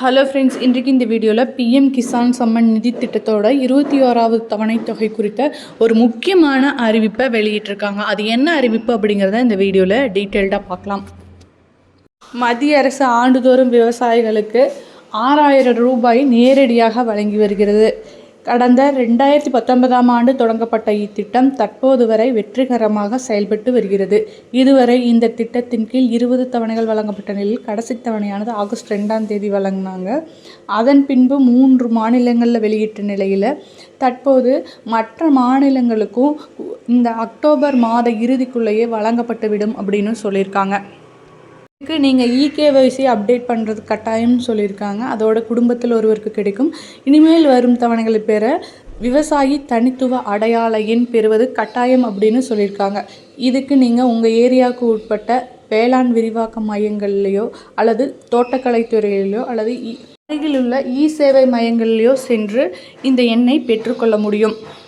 Hello friends இன்றைக்கு இந்த வீடியோவில் பிஎம் கிசான் சம்மன் நிதி திட்டத்தோட இருபத்தி ஓராவது தவணைத் தொகை குறித்த ஒரு முக்கியமான அறிவிப்பை வெளியிட்டிருக்காங்க. அது என்ன அறிவிப்பு அப்படிங்கிறத இந்த வீடியோவில் டீட்டெயில்டாக பார்க்கலாம். மத்திய அரசு ஆண்டுதோறும் விவசாயிகளுக்கு ஆறாயிரம் ரூபாய் நேரடியாக வழங்கி வருகிறது. கடந்த ரெண்டாயிரத்தி பத்தொன்பதாம் ஆண்டு தொடங்கப்பட்ட இத்திட்டம் தற்போது வரை வெற்றிகரமாக செயல்பட்டு வருகிறது. இதுவரை இந்த திட்டத்தின் கீழ் இருபது தவணைகள் வழங்கப்பட்ட நிலையில் கடைசி தவணையானது ஆகஸ்ட் ரெண்டாம் தேதி வழங்கினாங்க. அதன் பின்பு மூன்று மாநிலங்களில் வெளியிட்ட நிலையில் தற்போது மற்ற மாநிலங்களுக்கும் இந்த அக்டோபர் மாத இறுதிக்குள்ளேயே வழங்கப்பட்டுவிடும் அப்படின்னு சொல்லியிருக்காங்க. இதுக்கு நீங்கள் இகேவைசி அப்டேட் பண்ணுறது கட்டாயம்னு சொல்லியிருக்காங்க. அதோட குடும்பத்தில் ஒருவருக்கு கிடைக்கும். இனிமேல் வரும் தவணைகளை பெற விவசாயி தனித்துவ அடையாள எண் பெறுவது கட்டாயம் அப்படின்னு சொல்லியிருக்காங்க. இதுக்கு நீங்கள் உங்கள் ஏரியாவுக்கு உட்பட்ட வேளாண் விரிவாக்க மையங்கள்லையோ அல்லது தோட்டக்கலைத்துறையிலையோ அல்லது இ- அருகிலுள்ள இ சேவை மையங்களிலேயோ சென்று இந்த எண்ணை பெற்றுக்கொள்ள முடியும்.